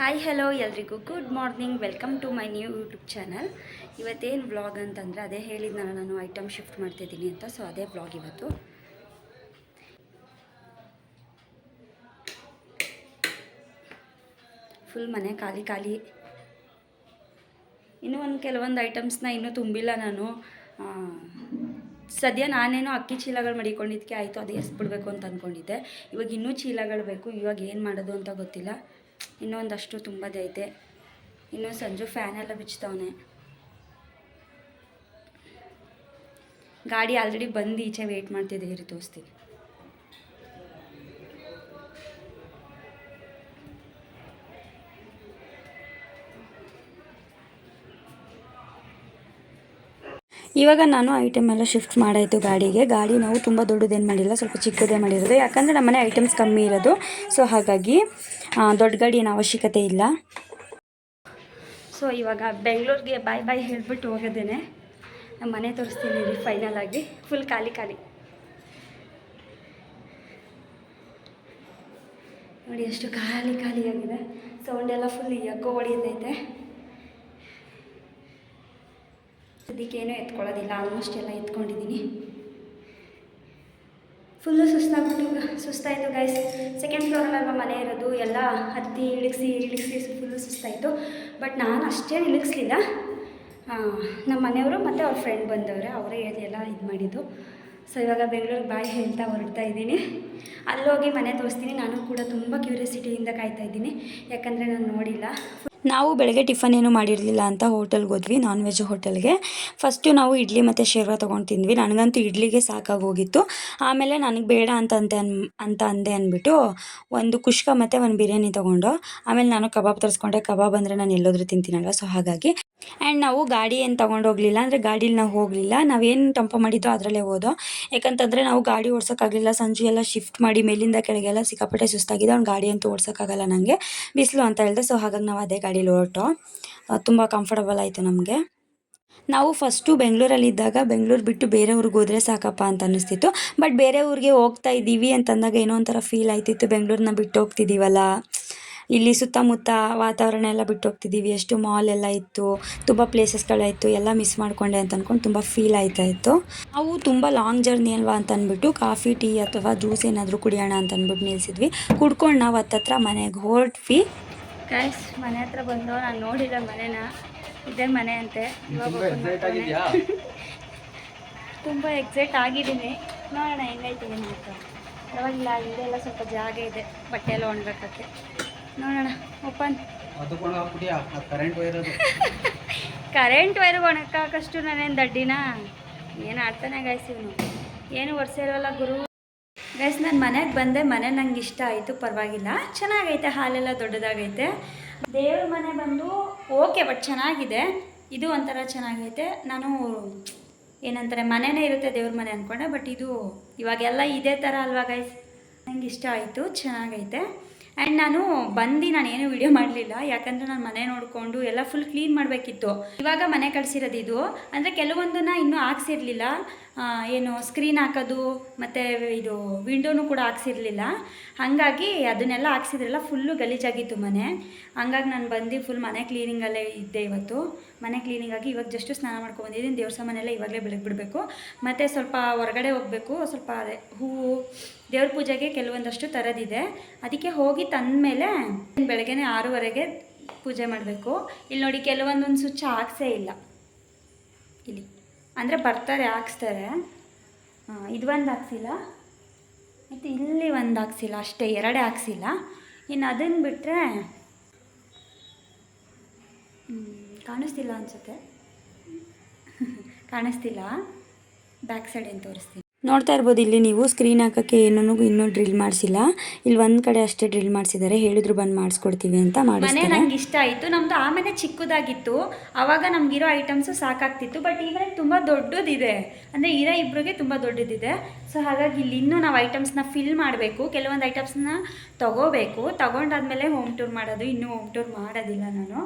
Hi hello ಎಲ್ರಿಗೂ. Good morning welcome to my new YouTube channel ಇವತ್ತೇನು vlog ಅಂತಂದರೆ ಅದೇ ಹೇಳಿದ್ನಲ್ಲ ನಾನು ಐಟಮ್ ಶಿಫ್ಟ್ ಮಾಡ್ತಿದ್ದೀನಿ ಅಂತ. ಸೊ ಅದೇ ವ್ಲಾಗ್ ಇವತ್ತು. ಫುಲ್ ಮನೆ ಖಾಲಿ ಖಾಲಿ. ಇನ್ನೂ ಒಂದು ಕೆಲವೊಂದು ಐಟಮ್ಸ್ನ ಇನ್ನೂ ತುಂಬಿಲ್ಲ ನಾನು. ಸದ್ಯ ನಾನೇನೋ ಅಕ್ಕಿ ಚೀಲಗಳು ಮಡಿಕೊಂಡಿದ್ದಕ್ಕೆ ಆಯಿತು ಅದು ಎಸ್ಬಿಡ್ಬೇಕು ಅಂತ ಅಂದ್ಕೊಂಡಿದ್ದೆ ಇವಾಗ ಇನ್ನೂ ಚೀಲಗಳು ಬೇಕು. ಇವಾಗ ಏನು ಮಾಡೋದು ಅಂತ ಗೊತ್ತಿಲ್ಲ. ಇನ್ನೂ ತುಂಬದೈತೆ ಇನ್ನೂ ಸಂಜು ಫ್ಯಾನ್ ಎಲ್ಲ ಬಿಚ್ತವನೆ ಗಾಡಿ ಆಲ್ರೆಡಿ ಬಂದು ಈಚೆ ವೇಟ್ ಮಾಡ್ತಿದ್ದೆ ಇರಿ ತೋರಿಸ್ತೀನಿ ಇವಾಗ ನಾನು ಐಟಮ್ ಎಲ್ಲ ಶಿಫ್ಟ್ ಮಾಡಾಯಿತು ಗಾಡಿಗೆ. ಗಾಡಿ ನಾವು ತುಂಬ ದೊಡ್ಡದೇನು ಮಾಡಿಲ್ಲ, ಸ್ವಲ್ಪ ಚಿಕ್ಕದೇ ಮಾಡಿರೋದು. ಯಾಕಂದರೆ ನಮ್ಮನೆ ಐಟಮ್ಸ್ ಕಮ್ಮಿ ಇರೋದು. ಸೊ ಹಾಗಾಗಿ ದೊಡ್ಡ ಗಾಡಿ ಏನು ಅವಶ್ಯಕತೆ ಇಲ್ಲ. ಸೊ ಇವಾಗ ಬೆಂಗಳೂರಿಗೆ ಬಾಯ್ ಬಾಯ್ ಹೇಳ್ಬಿಟ್ಟು ಹೋಗೋದೇನೆ ನಮ್ಮ ಮನೆ ತೋರಿಸ್ತೀನಿ ರೀ ಫೈನಲ್ ಆಗಿ. ಫುಲ್ ಖಾಲಿ ಖಾಲಿ. ನೋಡಿ, ಎಷ್ಟು ಖಾಲಿ ಖಾಲಿಯಾಗಿದೆ ಸೌಂಡ್ ಎಲ್ಲ ಫುಲ್ ಎಕ್ಕೋ ಹೊಡಿತೈತೆ ಸದ್ಯಕ್ಕೇನೂ ಎತ್ಕೊಳ್ಳೋದಿಲ್ಲ ಆಲ್ಮೋಸ್ಟ್ ಎಲ್ಲ ಎತ್ಕೊಂಡಿದ್ದೀನಿ. ಫುಲ್ಲು ಸುಸ್ತಾಗ್ಬಿಟ್ಟು ಸುಸ್ತಾಯಿತು ಗೈಸ್ ಸೆಕೆಂಡ್ ಫ್ಲೋರಲ್ಲಿ ಮನೆ ಇರೋದು, ಎಲ್ಲ ಹತ್ತಿ ಇಳಿಸಿ ಇಳಿಸಿ ಫುಲ್ಲು ಸುಸ್ತಾಯಿತು. ಬಟ್ ನಾನು ಅಷ್ಟೇ ಇಳಿಸ್ಲಿಲ್ಲ. ನಮ್ಮ ಮನೆಯವರು ಮತ್ತು ಅವ್ರ ಫ್ರೆಂಡ್ ಬಂದವ್ರೆ, ಅವರೇ ಎಲ್ಲ ಇದು ಮಾಡಿದ್ದು. ಸೊ ಇವಾಗ ಬೆಂಗಳೂರಿಗೆ ಬಾಯ್ ಹೇಳ್ತಾ ಹೊರಡ್ತಾ ಇದ್ದೀನಿ. ಅಲ್ಲೋಗಿ ಮನೆ ತೋರಿಸ್ತೀನಿ. ನಾನು ಕೂಡ ತುಂಬ ಕ್ಯೂರಿಯಾಸಿಟಿಯಿಂದ ಕಾಯ್ತಾ ಇದ್ದೀನಿ. ಯಾಕಂದರೆ ನಾನು ನೋಡಿಲ್ಲ. ನಾವು ಬೆಳಗ್ಗೆ ಟಿಫನ್ ಏನು ಮಾಡಿರಲಿಲ್ಲ ಅಂತ ಹೋಟೆಲ್ಗೆ ಹೋದ್ವಿ ನಾನ್ ವೆಜ್ ಹೋಟೆಲ್ಗೆ. ಫಸ್ಟು ನಾವು ಇಡ್ಲಿ ಮತ್ತು ಶೇರ್ವ ತೊಗೊಂಡು ತಿಂದ್ವಿ ನನಗಂತೂ ಇಡ್ಲಿಗೆ ಸಾಕಾಗೋಗಿತ್ತು ಆಮೇಲೆ ನನಗೆ ಬೇಡ ಅಂತ ಅಂತೆ ಅಂತ ಅಂದೆ ಅಂದ್ಬಿಟ್ಟು ಒಂದು ಕುಷ್ಕ ಮತ್ತು ಒಂದು ಬಿರಿಯಾನಿ ತೊಗೊಂಡು, ಆಮೇಲೆ ನಾನು ಕಬಾಬ್ ತರಿಸ್ಕೊಂಡೆ. ಕಬಾಬ್ ಅಂದರೆ ನಾನು ಎಲ್ಲೋದ್ರೂ ತಿಂತೀನಲ್ವ ಸೊ ಹಾಗಾಗಿ. ಆ್ಯಂಡ್ ನಾವು ಗಾಡಿ ಏನು ತೊಗೊಂಡೋಗ್ಲಿಲ್ಲ ಅಂದರೆ ಗಾಡೀಲಿ ನಾವು ಹೋಗಲಿಲ್ಲ. ನಾವೇನು ಟಂಪ ಮಾಡಿದ್ದೋ ಅದರಲ್ಲೇ ಹೋದೋ. ಯಾಕಂತಂದರೆ ನಾವು ಗಾಡಿ ಓಡ್ಸೋಕ್ಕಾಗಲಿಲ್ಲ ಸಂಜೆ ಎಲ್ಲ ಶಿಫ್ಟ್ ಮಾಡಿ ಮೇಲಿಂದ ಕೆಳಗೆಲ್ಲ ಸಿಕ್ಕಾಪಟ್ಟೆ ಸುಸ್ತಾಗಿದೆ. ಅವ್ನು ಗಾಡಿ ಅಂತೂ ಓಡ್ಸೋಕ್ಕಾಗಲ್ಲ ನನಗೆ ಬಿಸಿಲು ಅಂತ ಹೇಳಿದೆ ಸೊ ಹಾಗಾಗಿ ನಾವು ಅದೇ ಗಾಡೀಲಿ ಹೊರಟು. ತುಂಬ ಕಂಫರ್ಟಬಲ್ ಆಯಿತು ನಮಗೆ. ನಾವು ಫಸ್ಟು ಬೆಂಗಳೂರಲ್ಲಿದ್ದಾಗ ಬೆಂಗಳೂರು ಬಿಟ್ಟು ಬೇರೆ ಊರಿಗೆ ಹೋದರೆ ಸಾಕಪ್ಪ ಅಂತ ಅನ್ನಿಸ್ತಿತ್ತು. ಬಟ್ ಬೇರೆ ಊರಿಗೆ ಹೋಗ್ತಾ ಇದ್ದೀವಿ ಅಂತಂದಾಗ ಏನೋ ಒಂಥರ ಫೀಲ್ ಆಯ್ತಿತ್ತು. ಬೆಂಗಳೂರನ್ನ ಬಿಟ್ಟು ಹೋಗ್ತಿದ್ದೀವಲ್ಲ ಇಲ್ಲಿ ಸುತ್ತಮುತ್ತ ವಾತಾವರಣ ಎಲ್ಲ ಬಿಟ್ಟು ಹೋಗ್ತಿದ್ದೀವಿ ಎಷ್ಟು ಮಾಲ್ ಎಲ್ಲ ಇತ್ತು, ತುಂಬ ಪ್ಲೇಸಸ್ಗಳಾಯಿತು ಎಲ್ಲ ಮಿಸ್ ಮಾಡಿಕೊಂಡೆ ಅಂತ ಅಂದ್ಕೊಂಡು ತುಂಬ ಫೀಲ್ ಆಯ್ತಾ ಇತ್ತು. ನಾವು ತುಂಬ ಲಾಂಗ್ ಜರ್ನಿ ಅಲ್ವಾ ಅಂತ ಅಂದ್ಬಿಟ್ಟು ಕಾಫಿ ಟೀ ಅಥವಾ ಜ್ಯೂಸ್ ಏನಾದರೂ ಕುಡಿಯೋಣ ಅಂತ ಅಂದ್ಬಿಟ್ಟು ನಿಲ್ಸಿದ್ವಿ. ಕುಡ್ಕೊಂಡು ನಾವು ಹತ್ತತ್ರ ಮನೆಗೆ ಹೊರಟ್ವಿ. ಗೈಸ್ ಮನೆ ಹತ್ರ ಬಂದು ನಾನು ನೋಡಿದೆ ಮನೆನ ಇದೇ ಮನೆ ಅಂತೆ. ಇವಾಗ. ತುಂಬ ಎಕ್ಸೈಟ್ ಆಗಿದ್ದೀನಿ. ನೋಡೋಣ ಹೆಂಗೈತೀನಿ ಅಂತ. ಯಾವಾಗಿಲ್ಲ ಆಗಿದೆ ಎಲ್ಲ ಸ್ವಲ್ಪ ಜಾಗ ಇದೆ. ಬಟ್ಟೆ ಎಲ್ಲ ಒಣಗಕ್ಕೆ ನೋಡೋಣ ಓಪನ್ ಕರೆಂಟ್ ವೈರ್ ಒಣಗಾಕಷ್ಟು ನಾನೇನು ದಡ್ಡಿನ? ಏನು ಆಡ್ತಾನೆ ಇವನು. ಏನು ವರ್ಷ ಇರೋಲ್ಲ ಗುರು. ಗೈಸ್ ನಾನು ಮನೆಗೆ ಬಂದೆ. ಮನೆ ನಂಗೆ ಇಷ್ಟ ಆಯಿತು, ಪರವಾಗಿಲ್ಲ. ಚೆನ್ನಾಗೈತೆ, ಹಾಲೆಲ್ಲ ದೊಡ್ಡದಾಗೈತೆ. ದೇವ್ರ ಮನೆ ಬಂದು ಓಕೆ, ಬಟ್ ಚೆನ್ನಾಗಿದೆ. ಇದು ಒಂಥರ ಚೆನ್ನಾಗೈತೆ. ನಾನು ಏನಂತಾರೆ, ಮನೆನೇ ಇರುತ್ತೆ ದೇವ್ರ ಮನೆ ಅಂದ್ಕೊಂಡೆ ಬಟ್ ಇದು ಇವಾಗೆಲ್ಲ ಇದೇ ಥರ ಅಲ್ವಾ ಗೈಸ್ ನಂಗೆ ಇಷ್ಟ ಆಯಿತು, ಚೆನ್ನಾಗೈತೆ. ಆ್ಯಂಡ್ ನಾನು ಬಂದು ನಾನು ಏನು ವಿಡಿಯೋ ಮಾಡಲಿಲ್ಲ. ಯಾಕಂದರೆ ನಾನು ಮನೆ ನೋಡಿಕೊಂಡು ಎಲ್ಲ ಫುಲ್ ಕ್ಲೀನ್ ಮಾಡಬೇಕಿತ್ತು. ಇವಾಗ ಮನೆ ಕಳಿಸಿರೋದು ಇದು. ಅಂದರೆ ಕೆಲವೊಂದನ್ನು ಇನ್ನೂ ಹಾಕ್ಸಿರ್ಲಿಲ್ಲ. ಏನು ಸ್ಕ್ರೀನ್ ಹಾಕೋದು, ಮತ್ತು ಇದು ವಿಂಡೋನು ಕೂಡ ಹಾಕ್ಸಿರ್ಲಿಲ್ಲ. ಹಾಗಾಗಿ ಅದನ್ನೆಲ್ಲ ಹಾಕ್ಸಿದ್ರಲ್ಲ ಫುಲ್ಲು ಗಲೀಜಾಗಿತ್ತು ಮನೆ. ಹಂಗಾಗಿ ನಾನು ಬಂದು ಫುಲ್ ಮನೆ ಕ್ಲೀನಿಂಗಲ್ಲೇ ಇದ್ದೆ ಇವತ್ತು. ಮನೆ ಕ್ಲೀನಿಂಗಾಗಿ ಇವಾಗ ಜಸ್ಟ್ ಸ್ನಾನ ಮಾಡ್ಕೊಂಡು ಬಂದಿದ್ದೀನಿ. ದೇವ್ರ ಸಾಮಾನೆಲ್ಲ ಇವಾಗಲೇ ಬೆಳಗ್ಗೆ ಬಿಡಬೇಕು ಮತ್ತು ಸ್ವಲ್ಪ ಹೊರಗಡೆ ಹೋಗಬೇಕು. ಸ್ವಲ್ಪ ಅದೇ ಹೂವು ದೇವ್ರ ಪೂಜೆಗೆ ಕೆಲವೊಂದಷ್ಟು ತರದಿದೆ. ಅದಕ್ಕೆ ಹೋಗಿ ತಂದಮೇಲೆ ಬೆಳಗ್ಗೆ ಆರೂವರೆಗೆ ಪೂಜೆ ಮಾಡಬೇಕು. ಇಲ್ಲಿ ನೋಡಿ ಕೆಲವೊಂದೊಂದು ಸ್ವಿಚ್ ಹಾಕ್ಸೇ ಇಲ್ಲ. ಇಲ್ಲಿ. ಅಂದರೆ ಬರ್ತಾರೆ, ಹಾಕ್ಸ್ತಾರೆ. ಇದು ಒಂದು ಹಾಕ್ಸಿಲ್ಲ. ಮತ್ತು ಇಲ್ಲಿ ಒಂದು ಹಾಕ್ಸಿಲ್ಲ, ಅಷ್ಟೇ, ಎರಡೇ ಹಾಕ್ಸಿಲ್ಲ. ಇನ್ನು ಅದನ್ನು ಬಿಟ್ಟರೆ ಕಾಣಿಸ್ತಿಲ್ಲ ಅನಿಸುತ್ತೆ. ಕಾಣಿಸ್ತಿಲ್ಲ. ಬ್ಯಾಕ್ ಸೈಡ್ ಏನು ತೋರಿಸ್ತೀನಿ. ನೋಡ್ತಾ ಇರ್ಬೋದು ಇಲ್ಲಿ ನೀವು ಸ್ಕ್ರೀನ್ ಹಾಕೋಕ್ಕೆ ಏನೂ ಇನ್ನೂ ಡ್ರಿಲ್ ಮಾಡಿಸಿಲ್ಲ. ಇಲ್ಲಿ ಒಂದು ಕಡೆ ಅಷ್ಟೇ ಡ್ರಿಲ್ ಮಾಡಿಸಿದ್ದಾರೆ. ಹೇಳಿದ್ರು ಬಂದು ಮಾಡಿಸ್ಕೊಡ್ತೀವಿ ಅಂತ ಮನೆ ನಂಗೆ ಇಷ್ಟ ಆಯಿತು. ನಮ್ಮದು ಆಮೇಲೆ ಚಿಕ್ಕದಾಗಿತ್ತು. ಆವಾಗ ನಮಗಿರೋ ಐಟಮ್ಸು ಸಾಕಾಗ್ತಿತ್ತು. ಬಟ್ ಈಗ ತುಂಬ ದೊಡ್ಡದಿದೆ. ಅಂದರೆ ಇರೋ ಇಬ್ಬರಿಗೆ ತುಂಬ ದೊಡ್ಡದಿದೆ. ಸೊ ಹಾಗಾಗಿ ಇಲ್ಲಿ ಇನ್ನೂ ನಾವು ಐಟಮ್ಸ್ನ ಫಿಲ್ ಮಾಡಬೇಕು. ಕೆಲವೊಂದು ಐಟಮ್ಸ್ನ ತಗೋಬೇಕು. ತಗೊಂಡಾದ್ಮೇಲೆ ಹೋಮ್ ಟೂರ್ ಮಾಡೋದು. ಇನ್ನೂ ಹೋಮ್ ಟೂರ್ ಮಾಡೋದಿಲ್ಲ ನಾನು.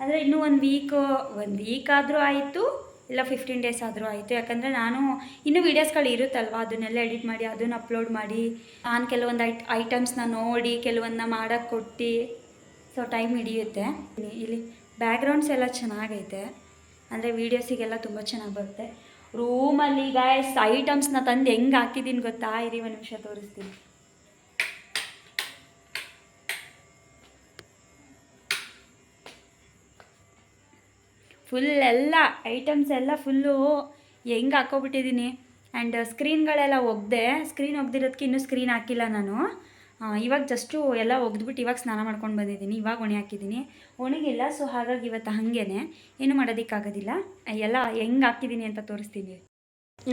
ಅಂದರೆ ಇನ್ನೂ ಒಂದು ವೀಕು ಒಂದು ವೀಕ್ ಆದರೂ ಆಯಿತು. ಇಲ್ಲ ಫಿಫ್ಟೀನ್ ಡೇಸ್ ಆದರೂ ಆಯಿತು. ಯಾಕಂದರೆ ನಾನು ಇನ್ನೂ ವೀಡಿಯೋಸ್ಗಳು ಇರುತ್ತಲ್ವ? ಅದನ್ನೆಲ್ಲ ಎಡಿಟ್ ಮಾಡಿ, ಅದನ್ನು ಅಪ್ಲೋಡ್ ಮಾಡಿ, ನಾನು ಕೆಲವೊಂದು ಐಟ್ ಐಟಮ್ಸ್ನ ನೋಡಿ ಕೆಲವೊಂದನ್ನ ಮಾಡೋಕ್ಕೆ ಕೊಟ್ಟು ಸೊ ಟೈಮ್ ಹಿಡಿಯುತ್ತೆ. ಇಲ್ಲಿ- ಬ್ಯಾಕ್ಗ್ರೌಂಡ್ಸ್ ಎಲ್ಲ ಚೆನ್ನಾಗೈತೆ. ಅಂದರೆ ವೀಡಿಯೋಸಿಗೆಲ್ಲ ತುಂಬ ಚೆನ್ನಾಗಿ ಬರುತ್ತೆ. ರೂಮಲ್ಲಿ ಈಗ ಐಟಮ್ಸ್ನ ತಂದು ಹೆಂಗೆ ಹಾಕಿದ್ದೀನಿ ಗೊತ್ತಾ? ಇರಿ ಒಂದು ನಿಮಿಷ ತೋರಿಸ್ತೀನಿ. ಫುಲ್ ಎಲ್ಲ ಐಟಮ್ಸ್ ಎಲ್ಲ ಫುಲ್ಲು ಹೆಂಗೆ ಹಾಕೋಬಿಟ್ಟಿದ್ದೀನಿ ಆ್ಯಂಡ್ ಸ್ಕ್ರೀನ್ಗಳೆಲ್ಲ ಒಗ್ದೆ ಸ್ಕ್ರೀನ್ ಒಗ್ದಿರೋದಕ್ಕೆ ಇನ್ನೂ ಸ್ಕ್ರೀನ್ ಹಾಕಿಲ್ಲ ನಾನು. ಇವಾಗ ಜಸ್ಟು ಎಲ್ಲ ಒಗ್ದ್ಬಿಟ್ಟು ಇವಾಗ ಸ್ನಾನ ಮಾಡ್ಕೊಂಡು ಬಂದಿದ್ದೀನಿ. ಇವಾಗ ಒಣೆ ಹಾಕಿದ್ದೀನಿ. ಒಣಗಿಲ್ಲ ಸೊ ಹಾಗಾಗಿ ಇವತ್ತು ಹಾಗೇನೆ. ಏನು ಮಾಡೋದಕ್ಕಾಗೋದಿಲ್ಲ. ಎಲ್ಲ ಹೆಂಗೆ ಹಾಕಿದ್ದೀನಿ ಅಂತ ತೋರಿಸ್ತೀನಿ.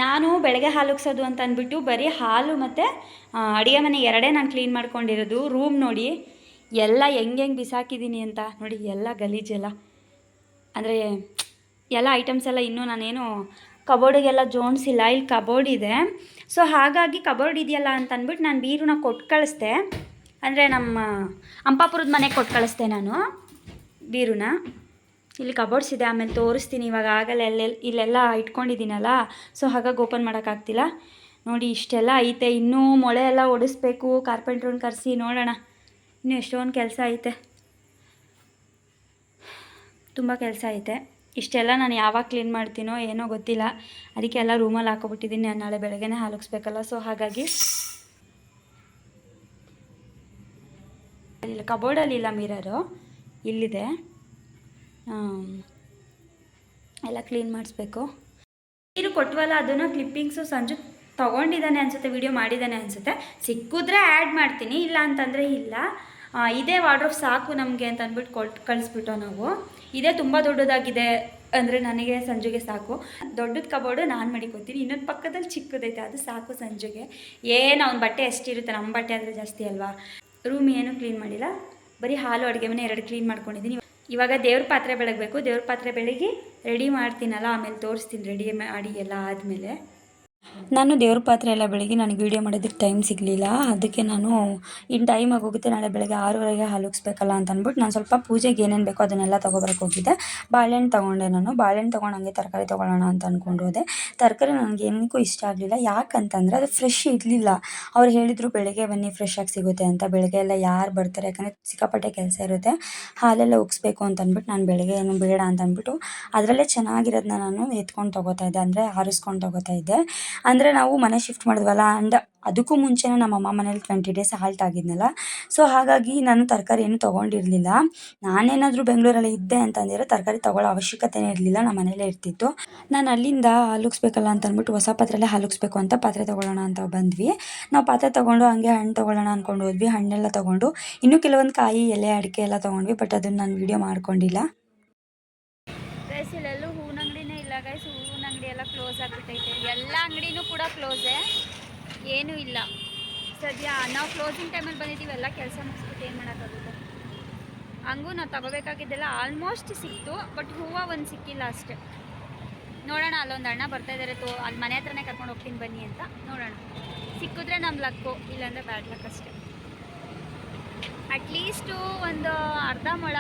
ನಾನು ಬೆಳಗ್ಗೆ ಹಾಲು ಉಗ್ಸೋದು ಅಂತ ಅಂದ್ಬಿಟ್ಟು ಬರೀ ಹಾಲು ಮತ್ತು ಅಡುಗೆ ಮನೆ ಎರಡೇ ನಾನು ಕ್ಲೀನ್ ಮಾಡ್ಕೊಂಡಿರೋದು. ರೂಮ್ ನೋಡಿ, ಎಲ್ಲ ಹೆಂಗೆ ಹೆಂಗೆ ಬಿಸಾಕಿದ್ದೀನಿ ಅಂತ. ನೋಡಿ, ಎಲ್ಲ ಗಲೀಜೆಲ್ಲ. ಅಂದರೆ ಎಲ್ಲ ಐಟಮ್ಸ್ ಎಲ್ಲ ಇನ್ನೂ ನಾನೇನು ಕಬೋರ್ಡಿಗೆಲ್ಲ ಜೋಡಿಸಿಲ್ಲ ಇಲ್ಲಿ ಕಬೋರ್ಡ್ ಇದೆ. ಸೊ ಹಾಗಾಗಿ ಕಬೋರ್ಡ್ ಇದೆಯಲ್ಲ ಅಂತ ಅಂದ್ಬಿಟ್ಟು ನಾನು ಬೀರುನ ಕೊಟ್ಟು ಕಳಿಸ್ದೆ. ಅಂದರೆ ನಮ್ಮ ಅಂಪಾಪುರದ ಮನೆಗೆ ಕೊಟ್ಟು ಕಳಿಸ್ದೆ ನಾನು ಬೀರುನ. ಇಲ್ಲಿ ಕಬೋರ್ಡ್ಸ್ ಇದೆ, ಆಮೇಲೆ ತೋರಿಸ್ತೀನಿ ಇವಾಗ ಆಗಲ್ಲ ಎಲ್ಲೆಲ್ಲಿ ಇಲ್ಲೆಲ್ಲ ಇಟ್ಕೊಂಡಿದ್ದೀನಲ್ಲ. ಸೊ ಹಾಗಾಗಿ ಓಪನ್ ಮಾಡೋಕ್ಕಾಗ್ತಿಲ್ಲ ನೋಡಿ, ಇಷ್ಟೆಲ್ಲ ಐತೆ. ಇನ್ನೂ ಮೊಳೆ ಎಲ್ಲ ಒಡಿಸ್ಬೇಕು ಕಾರ್ಪೆಂಟ್ರನ್ನ ಕರೆಸಿ ನೋಡೋಣ. ಇನ್ನೂ ಎಷ್ಟೊಂದು ಕೆಲಸ ಐತೆ. ತುಂಬ ಕೆಲಸ ಐತೆ. ಇಷ್ಟೆಲ್ಲ ನಾನು ಯಾವಾಗ ಕ್ಲೀನ್ ಮಾಡ್ತೀನೋ ಏನೋ ಗೊತ್ತಿಲ್ಲ. ಅದಕ್ಕೆ ಎಲ್ಲ ರೂಮಲ್ಲಿ ಹಾಕೊಬಿಟ್ಟಿದ್ದೀನಿ ನಾನು ನಾಳೆ ಬೆಳಗ್ಗೆನೇ ಹಾಲುಗಿಸ್ಬೇಕಲ್ಲ ಸೊ ಹಾಗಾಗಿ ಇಲ್ಲ ಕಬೋರ್ಡಲ್ಲಿ ಇಲ್ಲ ಮಿರರು ಇಲ್ಲಿದೆ. ಎಲ್ಲ ಕ್ಲೀನ್ ಮಾಡಿಸ್ಬೇಕು. ನೀರು ಕೊಟ್ಟವಲ್ಲ ಅದನ್ನು ಕ್ಲಿಪ್ಪಿಂಗ್ಸು ಸಂಜು ತೊಗೊಂಡಿದ್ದಾನೆ ಅನಿಸುತ್ತೆ ವಿಡಿಯೋ ಮಾಡಿದ್ದಾನೆ ಅನಿಸುತ್ತೆ. ಸಿಕ್ಕಿದ್ರೆ ಆ್ಯಡ್ ಮಾಡ್ತೀನಿ. ಇಲ್ಲ ಅಂತಂದರೆ ಇಲ್ಲ. ಇದೇ ವಾರ್ಡ್ರೋಫ್ ಸಾಕು ನಮಗೆ ಅಂತ ಅಂದ್ಬಿಟ್ಟು ಕೊಟ್ ಕಳಿಸ್ಬಿಟ್ಟು ನಾವು. ಇದೇ ತುಂಬ ದೊಡ್ಡದಾಗಿದೆ ಅಂದರೆ ನನಗೆ ಸಂಜೆಗೆ ಸಾಕು. ದೊಡ್ಡದ ಕಬೋರ್ಡು ನಾನು ಮಡಿಕೋತೀನಿ, ಇನ್ನೊಂದು ಪಕ್ಕದಲ್ಲಿ ಚಿಕ್ಕದೈತೆ, ಅದು ಸಾಕು ಸಂಜೆಗೆ. ಏನು ಅವ್ನ ಬಟ್ಟೆ ಎಷ್ಟಿರುತ್ತೆ ನಮ್ಮ ಬಟ್ಟೆ ಆದರೆ ಜಾಸ್ತಿ ಅಲ್ವಾ? ರೂಮ್ ಏನು ಕ್ಲೀನ್ ಮಾಡಿಲ್ಲ. ಬರೀ ಹಾಲು ಅಡುಗೆ ಮನೆ ಎರಡು ಕ್ಲೀನ್ ಮಾಡ್ಕೊಂಡಿದ್ದೀನಿ ಇವಾಗ ದೇವ್ರ ಪಾತ್ರೆ ಬೆಳಗಬೇಕು. ದೇವ್ರ ಪಾತ್ರೆ ಬೆಳಗಿ ರೆಡಿ ಮಾಡ್ತೀನಲ್ಲ, ಆಮೇಲೆ ತೋರಿಸ್ತೀನಿ ರೆಡಿ ಮಾಡಿ ಎಲ್ಲ ಆದಮೇಲೆ. ನಾನು ದೇವ್ರ ಪಾತ್ರೆ ಎಲ್ಲ ಬೆಳಗ್ಗೆ ನನಗೆ ವೀಡಿಯೋ ಮಾಡೋದಕ್ಕೆ ಟೈಮ್ ಸಿಗಲಿಲ್ಲ. ಅದಕ್ಕೆ ನಾನು ಇನ್ನು ಟೈಮ್ ಆಗೋಗುತ್ತೆ ನಾಳೆ ಬೆಳಗ್ಗೆ ಆರೂವರೆಗೆ ಹಾಲು ಉಗ್ಸ್ಬೇಕಲ್ಲ ಅಂತ ಅಂದ್ಬಿಟ್ಟು ನಾನು ಸ್ವಲ್ಪ ಪೂಜೆಗೆ ಏನೇನು ಬೇಕೋ ಅದನ್ನೆಲ್ಲ ತೊಗೊಬರಕ್ಕೆ ಹೋಗಿದ್ದೆ. ಬಾಳೆಹಣ್ಣು ತೊಗೊಂಡೆ ನಾನು. ಬಾಳೆಹಣ್ಣು ತೊಗೊಂಡು ಹಂಗೆ ತರಕಾರಿ ತೊಗೊಳ್ಳೋಣ ಅಂತ ಅಂದ್ಕೊಂಡು ಹೋದೆ. ತರಕಾರಿ ನನಗೆ ಏನಕ್ಕೂ ಇಷ್ಟ ಆಗಲಿಲ್ಲ. ಯಾಕಂತಂದರೆ ಅದು ಫ್ರೆಶ್ ಇರಲಿಲ್ಲ. ಅವ್ರು ಹೇಳಿದರು ಬೆಳಗ್ಗೆ ಬನ್ನಿ ಫ್ರೆಶ್ ಆಗಿ ಸಿಗುತ್ತೆ ಅಂತ. ಬೆಳಗ್ಗೆ ಎಲ್ಲ ಯಾರು ಬರ್ತಾರೆ? ಯಾಕಂದರೆ ಸಿಕ್ಕಾಪಟ್ಟೆ ಕೆಲಸ ಇರುತ್ತೆ. ಹಾಲೆಲ್ಲ ಉಗ್ಸ್ಬೇಕು ಅಂತ ಅಂದ್ಬಿಟ್ಟು ನಾನು ಬೆಳಗ್ಗೆ ಏನು ಬೇಡ ಅಂತ ಅಂದ್ಬಿಟ್ಟು ಅದರಲ್ಲೇ ಚೆನ್ನಾಗಿರೋದನ್ನ ನಾನು ಎತ್ಕೊಂಡು ತೊಗೋತಾ ಇದ್ದೆ. ಅಂದರೆ ಆರಿಸ್ಕೊಂಡು ತೊಗೋತಾ ಇದ್ದೆ. ಅಂದರೆ ನಾವು ಮನೆ ಶಿಫ್ಟ್ ಮಾಡಿದ್ವಲ್ಲ ಆ್ಯಂಡ್ ಅದಕ್ಕೂ ಮುಂಚೆನೇ ನಮ್ಮ ಅಮ್ಮ ಮನೇಲಿ ಟ್ವೆಂಟಿ ಡೇಸ್ ಹಾಲ್ಟ್ ಆಗಿದ್ನಲ್ಲ. ಸೊ ಹಾಗಾಗಿ ನಾನು ತರಕಾರಿ ಏನು ತೊಗೊಂಡಿರಲಿಲ್ಲ. ನಾನೇನಾದರೂ ಬೆಂಗಳೂರಲ್ಲಿ ಇದ್ದೆ ಅಂತಂದಿರೋ ತರಕಾರಿ ತೊಗೊಳ್ಳೋ ಅವಶ್ಯಕತೆನೇ ಇರಲಿಲ್ಲ, ನಮ್ಮ ಮನೇಲೇ ಇರ್ತಿತ್ತು. ನಾನು ಅಲ್ಲಿಂದ ಹಾಲುಗ್ಸ್ಬೇಕಲ್ಲ ಅಂತ ಅಂದ್ಬಿಟ್ಟು ಹೊಸ ಪಾತ್ರೆಲ್ಲೇ ಹಾಲುಗ್ಸ್ಬೇಕು ಅಂತ ಪಾತ್ರೆ ತೊಗೊಳ್ಳೋಣ ಅಂತ ಬಂದ್ವಿ. ನಾವು ಪಾತ್ರೆ ತೊಗೊಂಡು ಹಂಗೆ ಹಣ್ಣು ತೊಗೊಳ್ಳೋಣ ಅಂದ್ಕೊಂಡು ಹೋದ್ವಿ. ಹಣ್ಣೆಲ್ಲ ತೊಗೊಂಡು ಇನ್ನೂ ಕೆಲವೊಂದು ಕಾಯಿ, ಎಲೆ, ಅಡಿಕೆ ಎಲ್ಲ ತೊಗೊಂಡ್ವಿ ಬಟ್ ಅದನ್ನು ನಾನು ವೀಡಿಯೋ ಮಾಡ್ಕೊಂಡಿಲ್ಲ. ಹೂವಿನ ಅಂಗಡಿನೇ ಇಲ್ಲ ಗೈಸ್ ಹೂವಿನ ಅಂಗಡಿ ಎಲ್ಲ ಕ್ಲೋಸ್ ಆಗಿಬಿಟ್ಟೈತೆ ಎಲ್ಲ ಅಂಗಡಿನೂ ಕೂಡ ಕ್ಲೋಸೇ ಏನೂ ಇಲ್ಲ. ಸದ್ಯ ನಾವು ಕ್ಲೋಸಿಂಗ್ ಟೈಮಲ್ಲಿ ಬಂದಿದ್ದೀವಿ, ಎಲ್ಲ ಕೆಲಸ ಮುಗಿಸ್ಬಿಟ್ಟು ಏನು ಮಾಡೋಕ್ಕಾಗುತ್ತೆ? ಹಂಗೂ ನಾವು ತಗೋಬೇಕಾಗಿದ್ದೆಲ್ಲ ಆಲ್ಮೋಸ್ಟ್ ಸಿಕ್ತು ಬಟ್ ಹೂವು ಒಂದು ಸಿಕ್ಕಿಲ್ಲ ಅಷ್ಟೆ. ನೋಡೋಣ, ಅಲ್ಲೊಂದು ಅಣ್ಣ ಬರ್ತಾ ಇದ್ದಾರೆ ತೋ ಅಲ್ಲಿ ಮನೆ ಹತ್ರನೇ ಕರ್ಕೊಂಡು ಹೋಗ್ತೀನಿ ಬನ್ನಿ ಅಂತ ನೋಡೋಣ. ಸಿಕ್ಕಿದ್ರೆ ನಮ್ಮ ಲಕ್ಕು, ಇಲ್ಲಾಂದರೆ ಬ್ಯಾಡ್ ಲಕ್ ಅಷ್ಟೆ. ಅಟ್ಲೀಸ್ಟು ಒಂದು ಅರ್ಧ ಮೊಳ,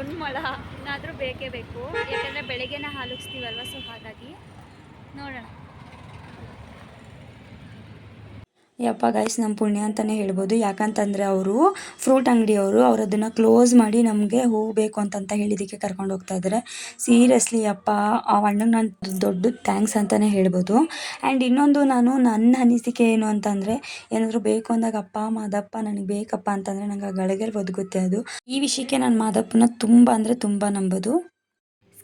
ಒಂದು ಮೊಳ ಏನಾದರೂ ಬೇಕೇ ಬೇಕು. ಯಾಕಂದರೆ ಬೆಳಗ್ಗೆನೇ ಹಾಲುಗಿಸ್ತೀವಲ್ವ ಸೊ ಹಾಗಾಗಿ ನೋಡೋಣ. ಯಪ್ಪ ಗೈಸ್ ನಮ್ಮ ಪುಣ್ಯ ಅಂತಲೇ ಹೇಳ್ಬೋದು. ಯಾಕಂತಂದರೆ ಅವರು ಫ್ರೂಟ್ ಅಂಗಡಿಯವರು ಅವರು ಅದನ್ನು ಕ್ಲೋಸ್ ಮಾಡಿ ನಮಗೆ ಹೂವು ಬೇಕು ಅಂತಂತ ಹೇಳಿದ್ದಕ್ಕೆ ಕರ್ಕೊಂಡು ಹೋಗ್ತಾ ಇದ್ದಾರೆ ಸೀರಿಯಸ್ಲಿ ಅಪ್ಪ ಆ ಅಣ್ಣಗೆ ನಾನು ದೊಡ್ಡ ಥ್ಯಾಂಕ್ಸ್ ಅಂತಲೇ ಹೇಳ್ಬೋದು. ಆ್ಯಂಡ್ ಇನ್ನೊಂದು ನಾನು, ನನ್ನ ಅನಿಸಿಕೆ ಏನು ಅಂತಂದರೆ, ಏನಾದರೂ ಬೇಕು ಅಂದಾಗ ಅಪ್ಪ, ಮಾದಪ್ಪ ನನಗೆ ಬೇಕಪ್ಪ ಅಂತಂದರೆ ನಂಗೆ ಆ ಗಳಿಗೆಲ್ಲಿ ಒದಗುತ್ತೆ ಅದು. ಈ ವಿಷಯಕ್ಕೆ ನಾನು ಮಾದಪ್ಪನ ತುಂಬ ಅಂದರೆ ತುಂಬ ನಂಬೋದು.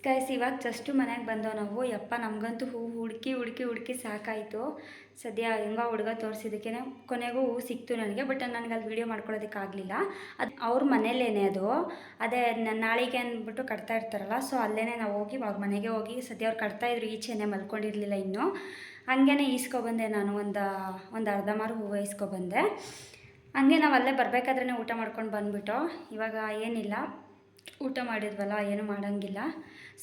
ಗೈಸ್ ಇವಾಗ ಜಸ್ಟು ಮನೆಗೆ ಬಂದೋ ನಾವು, ಯಪ್ಪ ನಮಗಂತೂ ಹೂ ಹುಡುಕಿ ಹುಡುಕಿ ಹುಡುಕಿ ಸಾಕಾಯಿತು. ಸದ್ಯ ಹೆಂಗೋ ಹುಡುಗ ತೋರಿಸಿದ್ದಕ್ಕೆ ಕೊನೆಗೂ ಹೂವು ಸಿಕ್ತು ನನಗೆ ಬಟ್ ನನಗೆ ಅಲ್ಲಿ ವೀಡಿಯೋ ಮಾಡ್ಕೊಳ್ಳೋದಕ್ಕಾಗಲಿಲ್ಲ ಅದು ಅವ್ರ ಮನೇಲೇನೆ ಅದು. ಅದೇ ನಾಳೆಗೆ ಅಂದ್ಬಿಟ್ಟು ಕಟ್ತಾ ಇರ್ತಾರಲ್ಲ ಸೊ ಅಲ್ಲೇ ನಾವು ಹೋಗಿ ಅವ್ರ ಮನೆಗೆ ಹೋಗಿ ಸದ್ಯ ಅವ್ರು ಕಟ್ತಾಯಿದ್ರು ಈಚೆನೆ ಮಲ್ಕೊಂಡಿರಲಿಲ್ಲ ಇನ್ನೂ. ಹಂಗೇನೆ ಈಸ್ಕೊಬಂದೆ ನಾನು ಒಂದು ಒಂದು ಅರ್ಧ ಮಾರು ಹೂವು ಈಸ್ಕೊಬಂದೆ. ಹಂಗೆ ನಾವು ಅಲ್ಲೇ ಬರಬೇಕಾದ್ರೆ ಊಟ ಮಾಡ್ಕೊಂಡು ಬಂದುಬಿಟ್ಟು. ಇವಾಗ ಏನಿಲ್ಲ. ಊಟ ಮಾಡಿದ್ವಲ್ಲ, ಏನೂ ಮಾಡೋಂಗಿಲ್ಲ.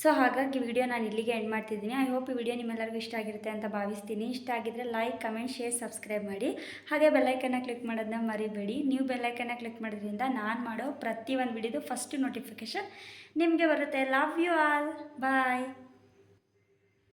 ಸೊ ಹಾಗಾಗಿ ವಿಡಿಯೋ ನಾನು ಇಲ್ಲಿಗೆ ಎಂಡ್ ಮಾಡ್ತಿದ್ದೀನಿ. ಐ ಹೋಪ್ ಈ ವಿಡಿಯೋ ನಿಮ್ಮೆಲ್ಲರಿಗೂ ಇಷ್ಟ ಆಗಿರುತ್ತೆ ಅಂತ ಭಾವಿಸ್ತೀನಿ. ಇಷ್ಟ ಆಗಿದ್ರೆ ಲೈಕ್ ಕಮೆಂಟ್ ಶೇರ್ ಸಬ್ಸ್ಕ್ರೈಬ್ ಮಾಡಿ. ಹಾಗೆ ಬೆಲ್ಲೈಕನ್ನ ಕ್ಲಿಕ್ ಮಾಡೋದನ್ನ ಮರಿಬೇಡಿ. ನೀವು ಬೆಲ್ಲೈಕನ್ನ ಕ್ಲಿಕ್ ಮಾಡೋದ್ರಿಂದ ನಾನು ಮಾಡೋ ಪ್ರತಿ ಒಂದು ವಿಡಿಯೋದು ಫಸ್ಟ್ ನೋಟಿಫಿಕೇಷನ್ ನಿಮಗೆ ಬರುತ್ತೆ. Love you all bye